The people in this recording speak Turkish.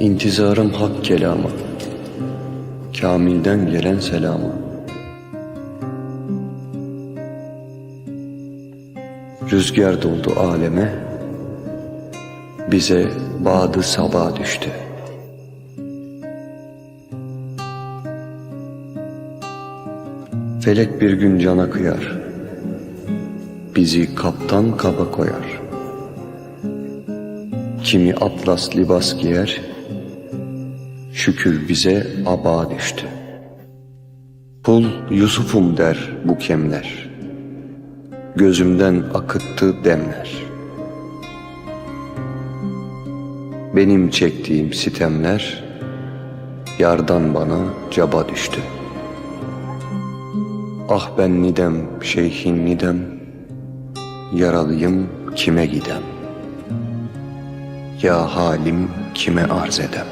İntizarım hak kelama Kamilden gelen selama Rüzgar doldu aleme. Bize badı sabah düştü. Felek bir gün cana kıyar. Bizi kaptan kaba koyar. Kimi atlas libas giyer Şükür bize aba düştü. Kul Yusuf'um der bu kemler. Gözümden akıttı demler. Benim çektiğim sitemler Yardan bana caba düştü. Ah ben nidem şeyhin nidem Yaralıyım kime gidem? Ya halim kime arz edem